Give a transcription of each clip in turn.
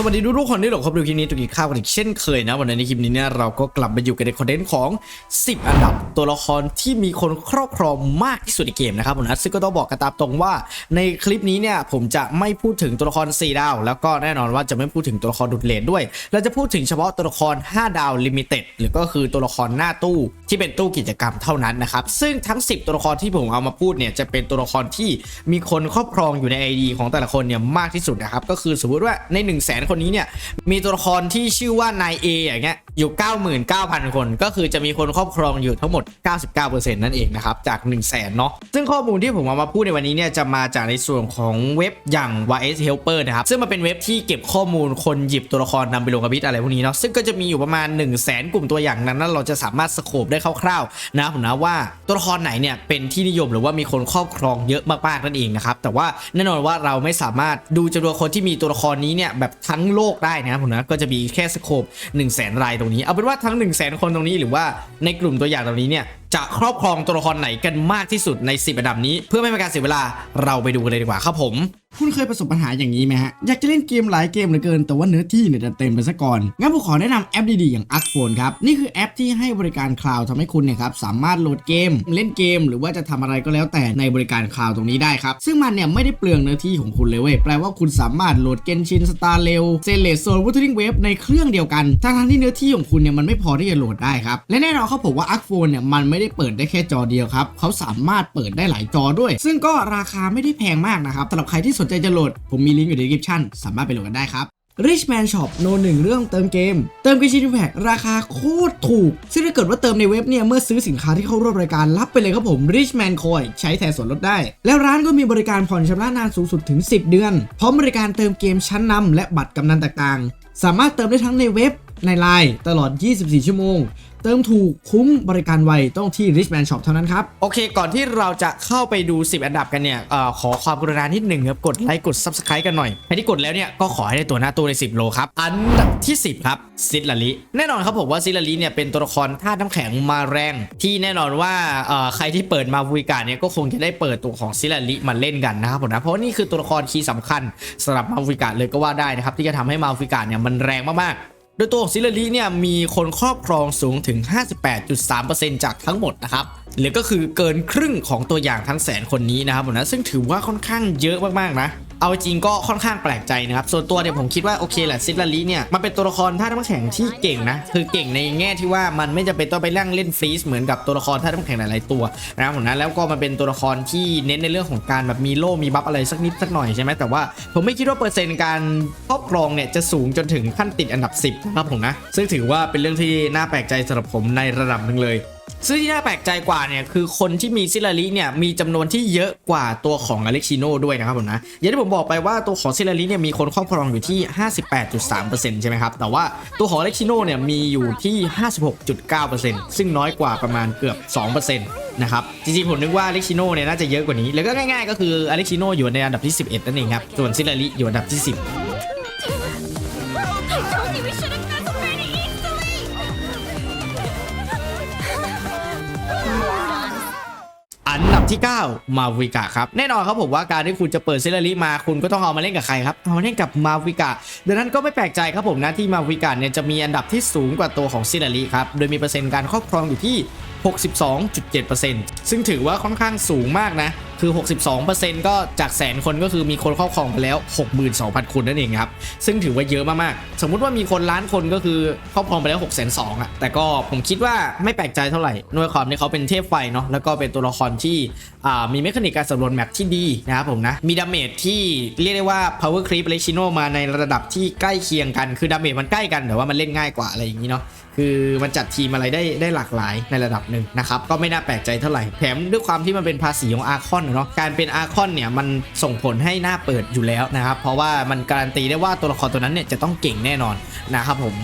สวัสดีทุกๆคนที่หลงเข้ามาดูคลิปนี้ตุกินข้าวกันอีกเช่นเคยนะ วันนี้ในคลิปนี้เนี่ยเราก็กลับมาอยู่กันในคอนเทนต์ของ 10 อันดับตัวละครที่มีคนครอบครองมากที่สุดในเกมนะครับผมนะซึ่งก็ต้องบอกกันตามตรงว่าในคลิปนี้เนี่ยผมจะไม่พูดถึงตัวละคร 4 ดาว แล้วก็แน่นอนว่าจะไม่พูดถึงตัวละครดุดเลนด้วย เราจะพูดถึงเฉพาะตัวละคร 5 ดาวลิมิเต็ดหรือก็คือตัวละครหน้าตู้ที่เป็นตู้กิจกรรมเท่านั้นนะครับซึ่งทั้ง 10 ตัวละครที่ผมเอามาพูดเนี่ยจะเป็นตัวละครที่มีคนครอบครองอยู่ใน ID ของแต่ละคนเนี่ยมากที่สุดนะครับก็คือสมมติว่าใน1 0 0 0 0แคนนี้เนี่ยมีตัวละครที่ชื่อว่านาย A ออย่างเงี้ยอยู่ 99,000 คน ก็คือจะมีคนครอบครองอยู่ทั้งหมด 99%นั่นเองนะครับจาก 1 0 0 0 0แสนเนาะซึ่งข้อมูลที่ผมเอามาพูดในวันนี้เนี่ยจะมาจากในส่วนของเว็บอย่าง YS Helper นะครับซึ่งมันเป็นเว็บที่เก็บข้อมูลคนหยิบตัวละครนำไปลงกับบิดอะไรพวกนี้เนาะซึ่งก็จะมีอยู่ประมาณ 1 0 0 0 0แสนกลุ่มตัวอย่างนั้นนั้นเราจะสามารถสโคปได้คร่าวๆนะผมนะว่าตัวละครไหนเนี่ยเป็นที่นิยมหรือว่ามีคนครอบครองเยอะมากๆนั่นเองนะครับแต่ว่าแน่นอนว่าเราไม่สามารถดูจำนวนคนที่มีตัวละครนี้เนี่ยแบบทั้งโลกได้นะครับผมนะก็จะมีแค่สโคป1 0 0 0 0แสนรายตรงนี้ เอาเป็นว่าทั้ง 1 0 0 0 0แสนคนตรงนี้หรือว่าในกลุ่มตัวอย่างตรงนี้เนี่ยจะครอบครองตัวละครไหนกันมากที่สุดใน 10อันดับนี้ เพื่อไม่เป็นการเสียเวลาเราไปดูกันเลยดีกว่าครับผม คุณเคยประสบปัญหาอย่างนี้ไหมฮะ อยากจะเล่นเกมหลายเกมเหลือเกิน แต่ว่าเนื้อที่เนี่ยเต็มไปซะก่อน งั้นผมขอแนะนำแอปดีๆ อย่าง a r c p h o n e ครับ นี่คือแอปที่ให้บริการคลาวด์ทำให้คุณเนี่ยครับสามารถโหลดเกม เล่นเกม หรือว่าจะทำอะไรก็แล้วแต่ในบริการคลาวด์ตรงนี้ได้ครับ ซึ่งมันเนี่ยไม่ได้เปลืองเนื้อที่ของคุณเลยเว้ย แปลว่าคุณสามารถโหลดเกนชินสตาร์เรลเซเลสโซนวูทริงเวฟในเครื่องเดียวกันทั้งที่เนื้อที่ของคุณเนี่ยมันไม่พอที่จะโหลดได้ครับและแน่นอนเขาบอกว่า a r c p h o n e เนี่ยมันไม่ได้เปิดได้แค่จอเดียวครับเขาสามารถเปิดได้หลายจอด้วย ซึ่งก็ราคาไม่ได้แพงมากนะครับสำหรับใครที่สนใจจะโหลด ผมมีลิงก์อยู่ใน description สามารถไปโหลดกันได้ครับ Richman Shop โนหนึ่งเรื่องเติมเกม เติมกิชินแพคราคาโคตรถูก ซึ่งถ้าเกิดว่าเติมในเว็บเนี่ย เมื่อซื้อสินค้าที่เข้าร่วมรายการรับไปเลยครับผม Richman Coin ใช้แทนส่วนลดได้ แล้วร้านก็มีบริการผ่อนชำระนานสูงสุดถึง 10 เดือน พร้อมบริการเติมเกมชั้นนำและบัตรกำนันต่างๆ สามารถเติมได้ทั้งในเว็บ ในไลน์ตลอด 24 ชั่วโมง เติมถูกคุ้มบริการไวต้องที่ Richman Shop เท่านั้นครับ โอเค ก่อนที่เราจะเข้าไปดู 10 อันดับกันเนี่ยออขอความกรุณานิดหนึ่งครับ กดไลค์กด Subscribe กันหน่อยใครที่กดแล้วเนี่ยก็ขอให้ได้ตัวหน้าตู้ใน 10 โลครับ อันดับที่ 10 ครับซิลลาลิแน่นอนครับผมว่าซิลลาลิเนี่ยเป็นตัวละครธาตุน้ำแข็งมาแรง ที่แน่นอนว่าใครที่เปิดมาวิกาเนี่ยก็คงจะได้เปิดตัวของซิลลาลิมาเล่นกันนะครับผมนะเพราะว่านี่คือตัวละครคีย์สำคัญสำหรับมาวิกาเลยก็ว่าได้นะครับที่จะทำให้มาวิกาเนี่ยมันแรงมากๆ โดยตัวของซิลลารีเนี่ยมีคนครอบครองสูงถึง 58.3%จากทั้งหมดนะครับหรือก็คือเกินครึ่งของตัวอย่างทั้งแสนคนนี้นะครับผมนะซึ่งถือว่าค่อนข้างเยอะมากๆนะ เอาจริงก็ค่อนข้างแปลกใจนะครับ ส่วนตัวเนี่ยผมคิดว่าโอเคแหละซิลลารีเนี่ยมันเป็นตัวละครท่าน้ำแข็งที่เก่งนะ คือเก่งในแง่ที่ว่ามันไม่จำเป็นต้องไปนั่งเล่นฟรีสเหมือนกับตัวละครท่าน้ำแข็งหลายๆตัวนะครับผมนะแล้วก็มันเป็นตัวละครที่เน้นในเรื่องของการแบบมีโล่มีบัฟอะไรสักนิดสักหน่อยใช่ไหมแต่ว่าผมไม่คิดว่าเปอร์เซ็นต์การครอบครองเนี่ยจะสูงจนถึงขั้นติดอันดับ 10นะครับผมนะซึ่งถือว่าเป็นเรื่องที่น่าแปลกใจสำหรับผมในระดับหนึ่งเลย ซึ่งที่น่าแปลกใจกว่าเนี่ยคือคนที่มีซิลาริเนี่ยมีจำนวนที่เยอะกว่าตัวของอเล็กชิโนด้วยนะครับผมนะอย่างที่ผมบอกไปว่าตัวของซิลาริเนี่ยมีคนครอบครองอยู่ที่ 58.3%ใช่ไหมครับ แต่ว่าตัวของอเล็กชิโนเนี่ยมีอยู่ที่ 56.9%ซึ่งน้อยกว่าประมาณเกือบ 2%นะครับ จริงๆ ผมนึกว่าอเล็กชิโนเนี่ยน่าจะเยอะกว่านี้ แล้วก็ง่ายๆ ก็คืออเล็กชิโนอยู่ในอันดับที่ 11 นั่นเองครับ ส่วนซิลาริอยู่อันดับที่ 10 ที่ 9 มาวิกะครับ แน่นอนครับผมว่าการที่คุณจะเปิดเซเลอรี่มาคุณก็ต้องเอามาเล่นกับใครครับ เอามาเล่นกับมาวิกะดังนั้นก็ไม่แปลกใจครับผมนะที่มาวิกะเนี่ยจะมีอันดับที่สูงกว่าตัวของเซเลอรี่ครับ โดยมีเปอร์เซ็นต์การครอบครองอยู่ที่ 62.7%ซึ่งถือว่าค่อนข้างสูงมากนะ คือ 62%ก็จากแสนคนก็คือมีคนครอบครองไปแล้ว 62,000 คนนั่นเองครับ ซึ่งถือว่าเยอะมากๆ สมมุติว่ามีคนล้านคนก็คือครอบครองไปแล้ว6 2 0 0 0อะ แต่ก็ผมคิดว่าไม่แปลกใจเท่าไหร่ด้วยความที่เขาเป็นเทพไฟเนาะ แล้วก็เป็นตัวละครที่มีเมคานิกการสำรวจแมปที่ดีนะครับผมนะ มีดาเมจที่เรียกได้ว่า power creep แลชิโนมาในระดับที่ใกล้เคียงกัน คือดาเมจมันใกล้กันแต่ว่ามันเล่นง่ายกว่าอะไรอย่างนี้เนาะ คือมันจัดทีมอะไรได้ได้หลากหลายในระดับหนึ่งนะครับก็ไม่น่าแปลกใจเท่าไหร่แถมด้วยความที่มันเป็นภาษีของอาคอนเนาะการเป็นอาคอนเนี่ยมันส่งผลให้หน้าเปิดอยู่แล้วนะครับ เพราะว่ามันการันตีได้ว่าตัวละครตัวนั้นเนี่ยจะต้องเก่งแน่นอนนะครับผม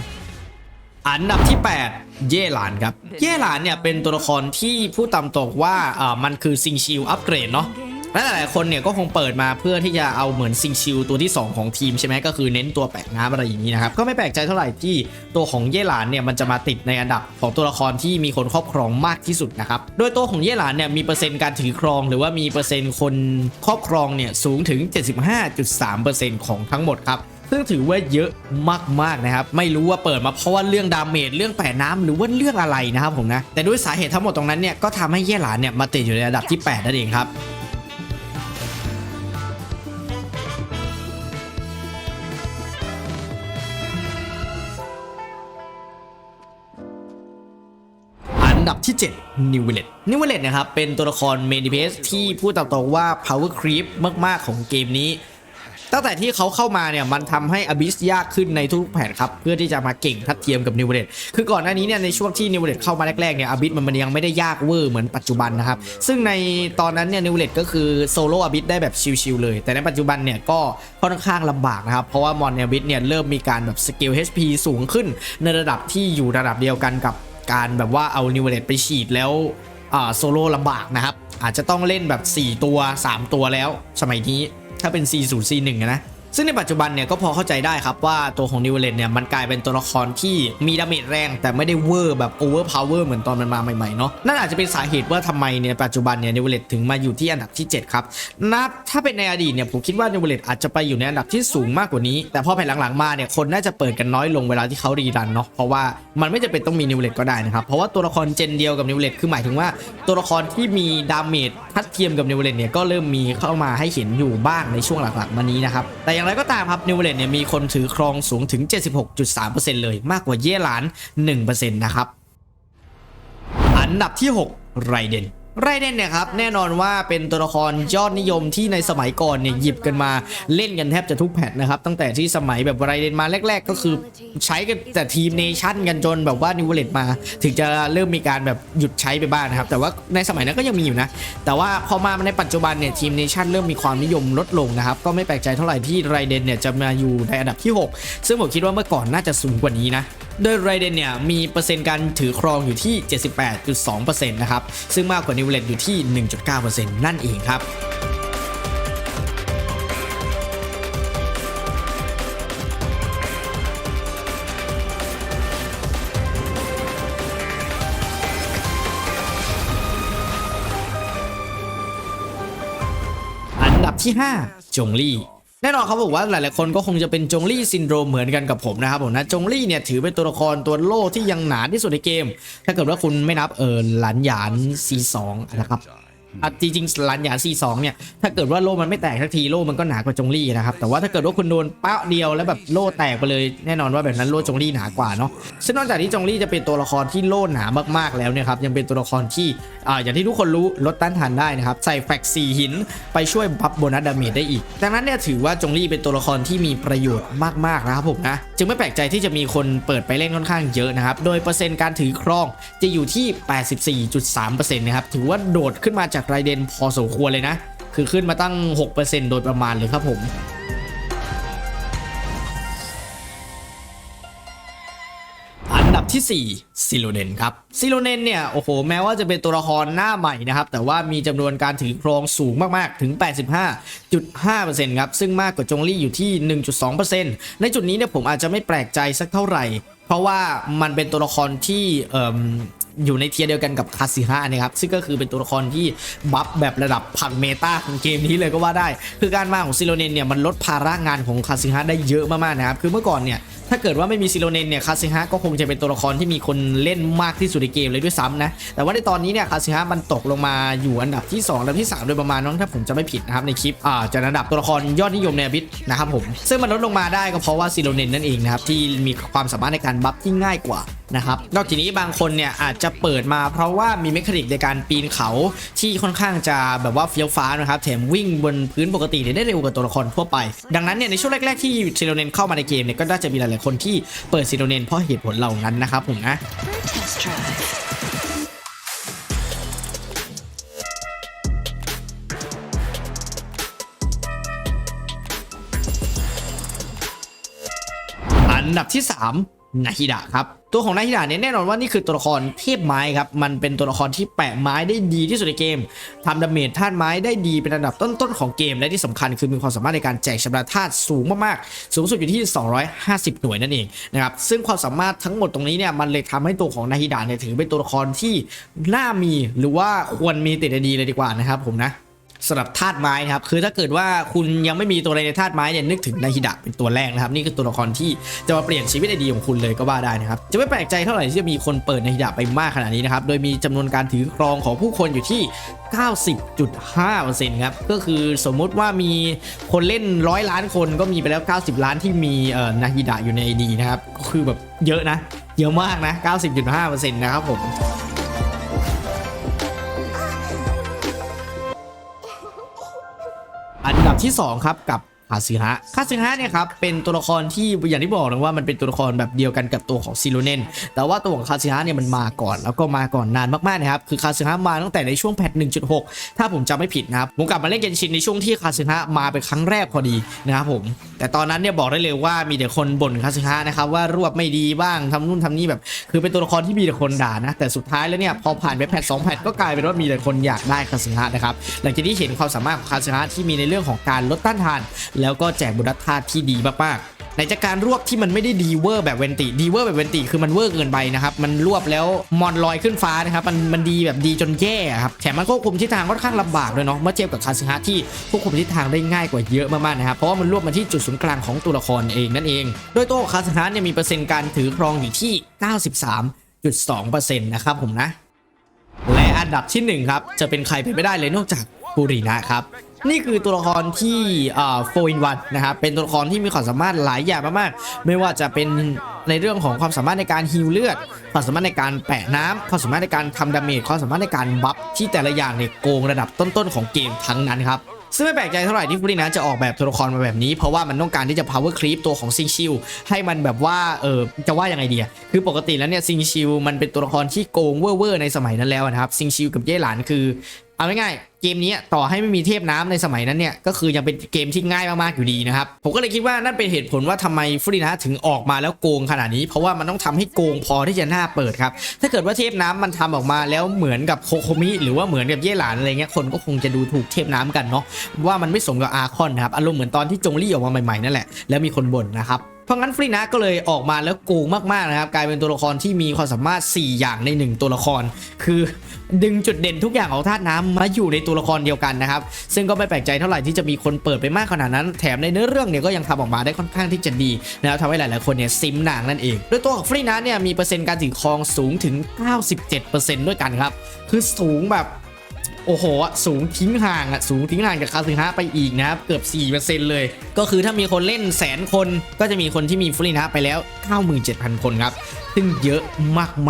อันดับที่ 8 เย่หลานครับ เย่หลานเนี่ยเป็นตัวละครที่พูดตามตรงว่าอ่ามันคือซิงชิลอัปเกรดเนาะ และหลายๆคนเนี่ยก็คงเปิดมาเพื่อที่จะเอาเหมือนซิงชิลตัวที่ 2 ของทีมใช่ไหมก็คือเน้นตัวแปะน้ำอะไรอย่างนี้นะครับก็ไม่แปลกใจเท่าไหร่ที่ตัวของเย่หลานเนี่ยมันจะมาติดในอันดับของตัวละครที่มีคนครอบครองมากที่สุดนะครับโดยตัวของเย่หลานเนี่ยมีเปอร์เซ็นต์การถือครอง หรือว่ามีเปอร์เซ็นต์คนครอบครองเนี่ยสูงถึง 75.3%ของทั้งหมดครับซึ่งถือว่าเยอะมากๆนะครับ ไม่รู้ว่าเปิดมาเพราะว่าเรื่องดาเมจเรื่องแปะน้ำหรือว่าเรื่องอะไรนะครับผมนะ แต่ด้วยสาเหตุทั้งหมดตรงนั้นเนี่ยก็ทำให้เย่หลานเนี่ยมาติดอยู่ในระดับที่ 8 นั่นเองครับ ดับที่ 7 นิวเวเลตนิวเวเลตนะครับ เป็นตัวละครเมนิเพสที่พูดตามตรงว่า power creep มาก ๆ ของเกมนี้ ตั้งแต่ที่เขาเข้ามาเนี่ยมันทำให้อ b ิสยากขึ้นในทุกแผนครับ เพื่อที่จะมาเก่งทัดเทียมกับนิวเวเลตคือก่อนหน้านี้เนี่ยในช่วงที่นิวเวเลตเข้ามาแรก ๆ เนี่ยอ b ิสมันยังไม่ได้ยากเวอร์เหมือนปัจจุบันนะครับ ซึ่งในตอนนั้นเนี่ยนิวเวเลตก็คือโซโล่อ b ิสได้แบบชิลๆเลย แต่ในปัจจุบันเนี่ยก็ค่อนข้างลำบากนะครับ เพราะว่ามอนเนบิสเนี่ยเริ่มมีการแบบสกิล HP สูงขึ้น ในระดับที่อยู่ระดับเดียวกันกับ การแบบว่าเอานิวเวเลตไปฉีดแล้วโซโล่ลำบากนะครับ อาจจะต้องเล่นแบบ 4 ตัว 3 ตัวแล้ว สมัยนี้ถ้าเป็น C0 C1 นะ ซึ่งในปัจจุบันเนี่ยก็พอเข้าใจได้ครับว่าตัวของนิวเลนเนี่ยมันกลายเป็นตัวละครที่มีดาเมจแรง แต่ไม่ได้เวอร์แบบโอเวอร์พาวเวอร์เหมือนตอนมันมาใหม่ๆเนาะนั่นอาจจะเป็นสาเหตุว่าทำไมเนี่ยปัจจุบันเนี่ยนิวเลตถึงมาอยู่ที่อันดับที่ 7 ครับนับถ้าเป็นในอดีตเนี่ยผมคิดว่านิวเลตอาจจะไปอยู่ในอันดับที่สูงมากกว่านี้ แต่พอแผ่นหลังๆมาเนี่ยคนน่าจะเปิดกันน้อยลงเวลาที่เขารีรันเนาะเพราะว่ามันไม่จำเป็นต้องมีนิวเลตก็ได้นะครับเพราะว่าตัวละครเจนเดียวกับนิวเลตคือหมายถึงว่าตัวละครที่มีดาเมจทัดเทียมกับนิวเลตเนี่ยก็เริ่มมีเข้ามาให้เห็นอยู่บ้างในช่วงหลังๆมานี้นะครับแต่อย่างไรก็ตามครับนิวเลตเนี่ยมีคนถือครองสูงถึง 76.3%เลยมากกว่าเย่หลาน 1%นะครับ อันดับที่ 6 ไรเดน ไรเดนเนี่ยครับแน่นอนว่าเป็นตัวละครยอดนิยมที่ในสมัยก่อนเนี่ยหยิบกันมาเล่นกันแทบจะทุกแพทนะครับตั้งแต่ที่สมัยแบบไรเดนมาแรก ๆ ก็คือใช้กันแต่ทีมเนชั่นกันจนแบบว่านิวเลตมา ถึงจะเริ่มมีการแบบหยุดใช้ไปบ้างนะครับแต่ว่าในสมัยนั้นก็ยังมีอยู่นะ แต่ว่าพอมาในปัจจุบันเนี่ยทีมเนชั่นเริ่มมีความนิยมลดลงนะครับก็ไม่แปลกใจเท่าไหร่ที่ไรเดนเนี่ยจะมาอยู่ในอันดับที่ 6 ซึ่งผมคิดว่าเมื่อก่อนน่าจะสูงกว่านี้นะ โดยไรเดนเนี่ยมีเปอร์เซ็นต์การถือครองอยู่ที่ 78.2%นะครับ ซึ่งมากกว่านิวเลตอยู่ที่ 1.9%นั่นเองครับอันดับที่ 5 จงลี่ แน่นอนเขาบอกว่าหลาย ๆ คนก็คงจะเป็นจงลี่ซินโดรมเหมือนกันกับผมนะครับผมนะจงลี่เนี่ยถือเป็นตัวละครตัวโล่ที่ยังหนาที่สุดในเกม ถ้าเกิดว่าคุณไม่นับเออหลานหยาน C2 นะครับ อะจริงๆลานยาน C2 เนี่ยถ้าเกิดว่าโล่มันไม่แตกสักทีโล่มันก็หนากว่าจงลี่นะครับแต่ว่าถ้าเกิดว่าคุณโดนเป้าเดียวแล้วแบบโล่แตกไปเลยแน่นอนว่าแบบนั้นโล่จงลี่หนากว่าเนาะซึ่งนอกจากที่จงลี่จะเป็นตัวละครที่โล่หนามากๆแล้วเนี่ยครับยังเป็นตัวละครที่อ่าอย่างที่ทุกคนรู้ลดต้านทานได้นะครับใส่แฟกซีหินไปช่วยบัฟโบนัสดาเมจได้อีก ดังนั้นเนี่ยถือว่าจงลี่เป็นตัวละครที่มีประโยชน์มากๆนะครับผมนะจึงไม่แปลกใจที่จะมีคนเปิดไปเล่นค่อนข้างเยอะนะครับโดยเปอร์เซ็นต์การถือครองจะอยู่ที่ 84.3%นะครับถือว่าโดดขึ้นมาจากไรเดนพอสมควรเลยนะ คือขึ้นมาตั้ง 6%โดยประมาณเลยครับผมอันดับที่ 4 ซิโลเนนครับ ซิโลเนนเนี่ย โอ้โห แม้ว่าจะเป็นตัวละครหน้าใหม่นะครับ แต่ว่ามีจำนวนการถือครองสูงมาก ๆ ถึง 85.5%ครับ ซึ่งมากกว่าจงลี่อยู่ที่ 1.2%ในจุดนี้เนี่ยผมอาจจะไม่แปลกใจสักเท่าไหร่ เพราะว่ามันเป็นตัวละครที่ อยู่ในเทียร์เดียวกันกับคาสิฮะนะครับซึ่งก็คือเป็นตัวละครที่บัฟแบบระดับพังเมตาของเกมนี้เลยก็ว่าได้ คือการมาของซิโลเนนเนี่ยมันลดภาระงานของคาสิฮะได้เยอะมากๆนะครับคือเมื่อก่อนเนี่ยถ้าเกิดว่าไม่มีซิโลเนนเนี่ยคาสิฮะก็คงจะเป็นตัวละครที่มีคนเล่นมากที่สุดในเกมเลยด้วยซ้ำนะแต่ว่าในตอนนี้เนี่ยคาสิฮะมันตกลงมาอยู่อันดับที่2อันดับที่ 3 โดยประมาณน้องถ้าผมจะไม่ผิดนะครับในคลิปอ่าจากระดับตัวละครยอดนิยมในอบิทนะครับผมซึ่งมันลดลงมาได้ก็เพราะว่าซิโลเนนนั่นเองนะครับที่มีความสามารถในการบัฟที่ง่ายกว่า นะครับนอกจากนี้บางคนเนี่ยอาจจะเปิดมาเพราะว่ามีเมคานิกในการปีนเขาที่ค่อนข้างจะแบบว่าเฟี้ยวฟ้านะครับแถมวิ่งบนพื้นปกติได้เร็วกว่าตัวละครทั่วไป ดังนั้นเนี่ยในช่วงแรก ๆ ที่ซิโลเนนเข้ามาในเกมเนี่ยก็น่าจะมีหลายๆคนที่เปิดซิโลเนนเพราะเหตุผลเหล่านั้นนะครับผมนะอันดับที่ 3 นาฮิดะครับตัวของนาฮิดะเนี่ยแน่นอนว่านี่คือตัวละครเทพไม้ครับมันเป็นตัวละครที่แปะไม้ได้ดีที่สุดในเกมทำดาเมจธาตุไม้ได้ดีเป็นอันดับต้นๆของเกมและที่สำคัญคือมีความสามารถในการแจกชำระธาตุสูงมากๆ สูงสุดอยู่ที่ 250 หน่วยนั่นเองนะครับซึ่งความสามารถทั้งหมดตรงนี้เนี่ยมันเลยทำให้ตัวของนาฮิดะเนี่ยถือเป็นตัวละครที่น่ามีหรือว่าควรมีติดดีเลยดีกว่านะครับผมนะ สำหรับธาตุไม้นะครับคือถ้าเกิดว่าคุณยังไม่มีตัวอะไรในธาตุไม้เนี่ยนึกถึงนาฮิดะเป็นตัวแรกนะครับ นี่คือตัวละครที่จะมาเปลี่ยนชีวิตไอดีของคุณเลยก็ว่าได้นะครับจะไม่แปลกใจเท่าไหร่ที่จะมีคนเปิดนาฮิดะไปมากขนาดนี้นะครับโดยมีจำนวนการถือครองของผู้คนอยู่ที่ 90.5%ครับก็คือสมมุติว่ามีคนเล่นร้อยล้านคนก็มีไปแล้ว 90 ล้านที่มีเอ่อนาฮิดะอยู่ในไอดีนะครับก็คือแบบเยอะนะ เยอะมากนะ 90.5%นะครับผม ที่ 2 ครับกับ คาซึฮะคาซึฮะเนี่ยครับเป็นตัวละครที่อย่างที่บอกนะว่ามันเป็นตัวละครแบบเดียวกันกับตัวของซิโรเนนแต่ว่าตัวของคาซึฮะเนี่ยมันมาก่อนแล้วก็มาก่อนนานมากๆนะครับคือคาซึฮะมาตั้งแต่ในช่วงแพท 1.6 ถ้าผมจำไม่ผิดนะครับผมกลับมาเล่นเกนชินในช่วงที่คาซึฮะมาเป็นครั้งแรกพอดีนะครับผมแต่ตอนนั้นเนี่ยบอกได้เลยว่ามีแต่คนบ่นคาซึฮะนะครับว่ารวบไม่ดีบ้างทำนู่นทำนี่แบบ คือเป็นตัวละครที่มีแต่คนด่านะแต่สุดท้ายแล้วเนี่ยพอผ่านไปแพทสองแพทก็กลายเป็นว่ามีแต่คนอยากได้คาซึฮะนะครับหลังจากที่เห็นความสามารถของคาซึฮะที่มีในเรื่องของการลดต้านทานแล้วก็แจกบุรัตธาตุที่ดีมากๆในจากการรวบที่มันไม่ได้ดีเวอร์แบบเวนติดีเวอร์แบบเวนติคือมันเวอร์เกินไปนะครับมันรวบแล้วมอนลอยขึ้นฟ้านะครับมันมันดีแบบดีจนแย่ครับแถมมันควบคุมทิศทางค่อนข้างลำบากด้วยเนาะเมื่อเทียบกับคาซึฮะที่ควบคุมทิศทางได้ง่ายกว่าเยอะมากๆนะครับเพราะว่ามันรวบมาที่จุดศูนย์กลางของตัวละครเองนั่นเอง โดยตัวคาซึฮะเนี่ยมีเปอร์เซ็นต์การถือครองอยู่ที่ 93.2%นะครับผมนะและอันดับที่1ครับจะเป็นใครไปไม่ได้เลยนอกจากฟูรินะครับ นี่คือตัวละครที่โฟอินวันนะครับเป็นตัวละครที่มีความสามารถหลายอย่างมากๆ ไม่ว่าจะเป็นในเรื่องของความสามารถในการฮิลเลือด ความสามารถในการแปะน้ำความสามารถในการทำดาเมจ ความสามารถในการบัฟที่แต่ละอย่างเนี่ยโกงระดับต้นๆของเกมทั้งนั้นครับซึ่งไม่แปลกใจเท่าไหร่ที่ฟูรินะจะออกแบบตัวละครมาแบบนี้ เพราะว่ามันต้องการที่จะ power creep ตัวของซิงชิลให้มันแบบว่าเออจะว่ายังไงดีอะคือปกติแล้วเนี่ยซิงชิลมันเป็นตัวละครที่โกงเว่อร์ในสมัยนั้นแล้วนะครับซิงชิลกับเย่หลานคือ เอาง่ายๆเกมนี้ต่อให้ไม่มีเทพน้ำในสมัยนั้นเนี่ยก็คือยังเป็นเกมที่ง่ายมากๆอยู่ดีนะครับผมก็เลยคิดว่านั่นเป็นเหตุผลว่าทำไมฟรินะถึงออกมาแล้วโกงขนาดนี้ เพราะว่ามันต้องทำให้โกงพอที่จะหน่าเปิดครับถ้าเกิดว่าเทพน้ำมันทำออกมาแล้วเหมือนกับโคโคมิหรือว่าเหมือนกับเย่หลานอะไรเงี้ยคนก็คงจะดูถูกเทพน้ำกันเนาะว่ามันไม่สมกับอาคอนนะครับอารมณ์เหมือนตอนที่จงลี่ออกมาใหม่ๆนั่นแหละแล้วมีคนบ่นนะครับ เพราะงั้นฟรีนะก็เลยออกมาแล้วโกงมากๆนะครับ กลายเป็นตัวละครที่มีความสามารถ 4 อย่างใน 1 ตัวละคร คือดึงจุดเด่นทุกอย่างของธาตุน้ำมาอยู่ในตัวละครเดียวกันนะครับ ซึ่งก็ไม่แปลกใจเท่าไหร่ที่จะมีคนเปิดไปมากขนาดนั้น แถมในเนื้อเรื่องเนี่ยก็ยังทำออกมาได้ค่อนข้างที่จะดีนะครับทำให้หลายๆคนเนี่ยซิมนางนั่นเองโดยตัวของฟรีนะเนี่ยมีเปอร์เซ็นต์การถือครองสูงถึง 97%ด้วยกันครับคือสูงแบบ โอ้โหสูงทิ้งห่างอะสูงทิ้งห่างจากคาซึฮะไปอีกนะครับเกือบ 4%เลย ก็คือถ้ามีคนเล่นแสนคนก็จะมีคนที่มีฟรีนะไปแล้ว 97,000 คนครับ ซึ่งเยอะ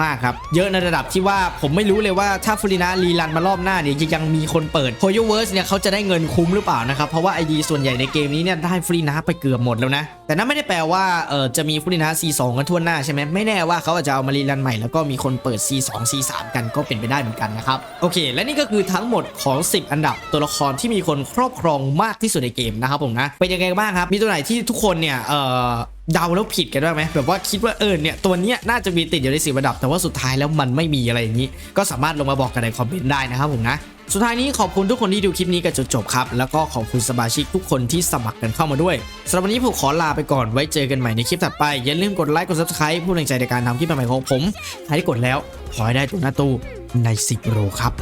มากๆครับ เยอะในระดับที่ว่าผมไม่รู้เลยว่าถ้าฟรีนะรีรันมารอบหน้าเนี่ยยังมีคนเปิด h o y o v e r s e เนี่ยเขาจะได้เงินคุ้มหรือเปล่านะครับ เพราะว่า ID ส่วนใหญ่ในเกมนี้เนี่ยได้ฟรีนะไปเกือบหมดแล้วนะ แต่นั่นไม่ได้แปลว่าเออจะมีฟรีนะ C2 กันทั่วหน้าใช่ไหมไม่แน่ว่าเขาอาจจะเอามารีรันใหม่แล้วก็มีคนเปิด C2 C3 กันก็เป็นไปได้เหมือนกันนะครับโอเค และนี่ก็คือทั้งหมดของ 10 อันดับตัวละครที่มีคนครอบครองมากที่สุดในเกมนะครับผมนะเป็นยังไงบ้างครับมีตัวไหนที่ทุกคนเนี่ยเออ เดาแล้วผิดกันได้ไหมแบบว่าคิดว่าเออเนี่ยตัวเนี้ยน่าจะมีติดอยู่ในสิบอันดับ แต่ว่าสุดท้ายแล้วมันไม่มีอะไรอย่างนี้ ก็สามารถลงมาบอกกันในคอมเมนต์ได้นะครับผมนะสุดท้ายนี้ขอบคุณทุกคนที่ดูคลิปนี้กันจนจบครับ แล้วก็ขอบคุณสมาชิกทุกคนที่สมัครกันเข้ามาด้วยสำหรับวันนี้ผมขอลาไปก่อนไว้เจอกันใหม่ในคลิปถัดไป อย่าลืมกดไลค์กด subscribe ผู้แรงใจในการทำคลิปใหม่ๆของผมใครที่กดแล้วขอให้ได้ตัวหน้าตู้ใน10โลครับ